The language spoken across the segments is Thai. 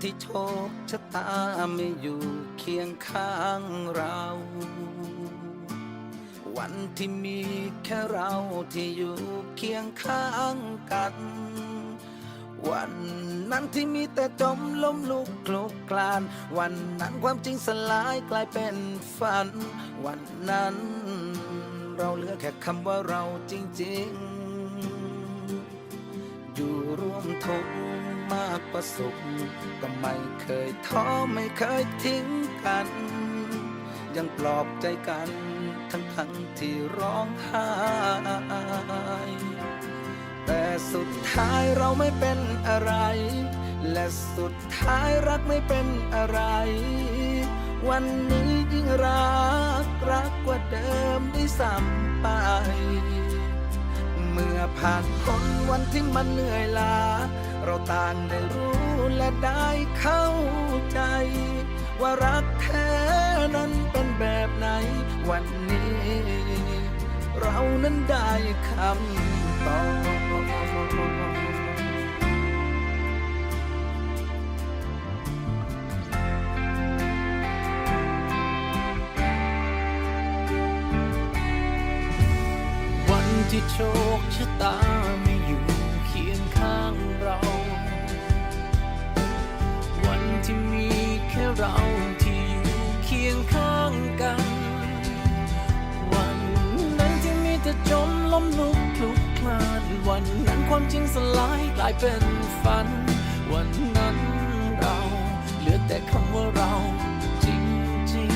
ที่โชคชะตาไม่อยู่เคียงข้างเรา วันที่มีแค่เราที่อยู่เคียงข้างกัน วันนั้นที่มีแต่จมล้มลุกคลุกคลาน วันนั้นความจริงสลายกลายเป็นฝัน วันนั้น เราเหลือแค่คำว่าเราจริง ๆ อยู่ร่วมทุกข์ มากกว่าสุข ก็ไม่เคยท้อไม่เคยทิ้งกัน ยังปลอบใจกัน ทั้งทั้งที่ร้องไห้แต่สุดท้ายเราไม่เป็นอะไร และสุดท้ายรักไม่เป็นอะไร วันนี้ยิ่งรักรักกว่าเดิมได้วยซ้ำไป เมื่อผ่านพ้นวันที่มันเหนื่อยล้า เราต่างได้รู้และได้เข้าใจ ว่ารักแท้นั้นเป็นแบบไหนวันนี้ เรานั้นได้คำตอบวันที่โชคชะตาม่ เราที่อยู่เคียงข้างกัน วันนั้นที่มีแต่จมล้มลุกคลุกคลาน วันนั้นความจริงสลายกลายเป็นฝัน วันนั้นเราเหลือแต่คำว่าเราจริง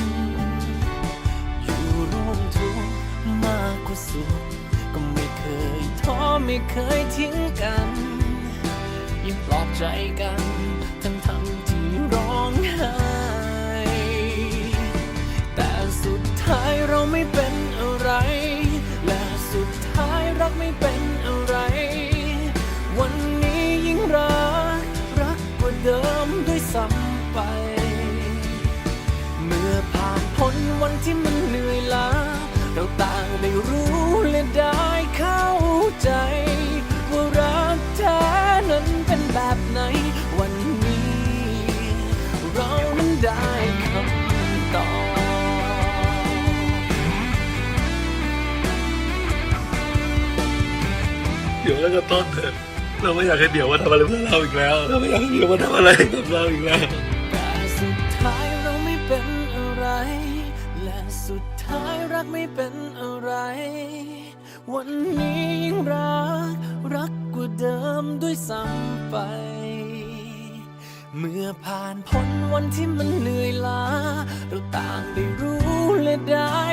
ๆอยู่ร่วมทุกข์มากกว่าสุขก็ไม่เคยท้อไม่เคยทิ้งกัน ยังปลอบใจกัน เดี๋ยวแล้วก็ต้นเถอะเราไม่อยากให้เดี๋ยวมาทำอะไรเพื่อเราอีกแล้ว เราไม่อยากให้เดี๋ยวมาทำอะไรกับเราอีกแล้วแต่สุดท้ายเราไม่เป็นอะไร และสุดท้ายรักไม่เป็นอะไร วันนี้ยิ่งรัก รักกว่าเดิมด้วยซ้ำไป เมื่อผ่านพ้นวันที่มันเหนื่อยล้า เราต่างได้รู้และได้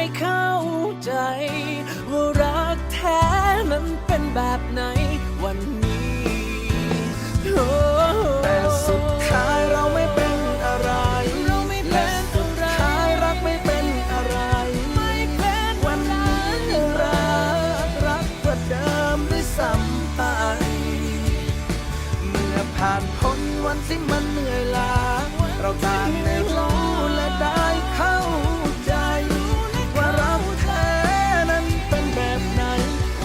ที่มันเหนื่อยล้าเราต่างได้รู้และได้เข้าใจ ว่าเราแท้นั้นเป็นแบบไหน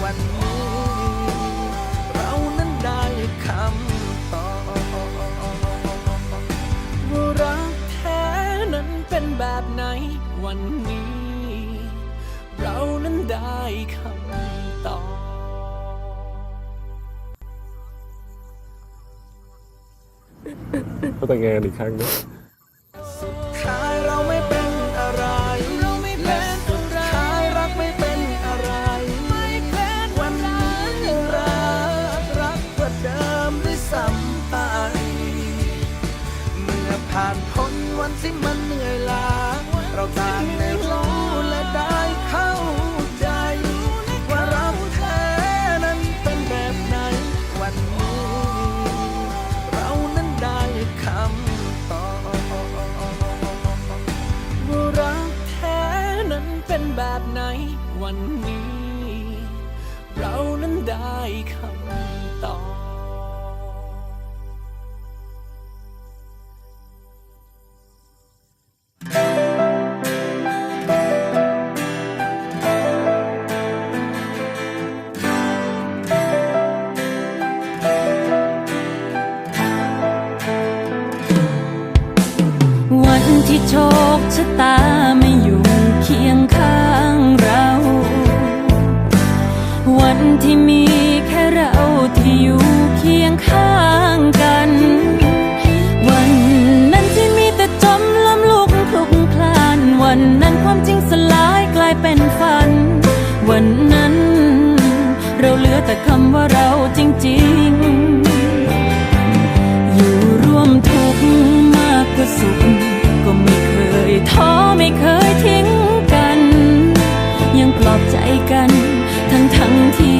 วันนี้ เรานั้นได้คำตอบว่ารักแท้นั้นเป็นแบบไหน วันนี้ เรานั้นได้คำตอบ ก็แต่งงานอีกครั้งนะท้ายเนาะสุดท้ายรักไม่เป็นอะไรไม่เป็นวันนี้ยังรักรักกว่าเดิมด้วยซ้ำไปเมื่อผ่านพ้นวันที่มันเหนื่อยล้าเราต่าง วันนี้ เรานั้นได้คำตอบเที่โชคชะตา วันที่มีแค่เราที่อยู่เคียงข้างกัน วันนั้นที่มีแต่จมล้มลุกคลุกคลาน วันนั้นความจริงสลายกลายเป็นฝัน วันนั้น เราเหลือแต่คำว่าเราจริง ๆ อยู่ร่วมทุกข์มากกว่าสุข ก็ไม่เคยท้อไม่เคยทิ้งกัน ยังปลอบใจกัน ทั้ง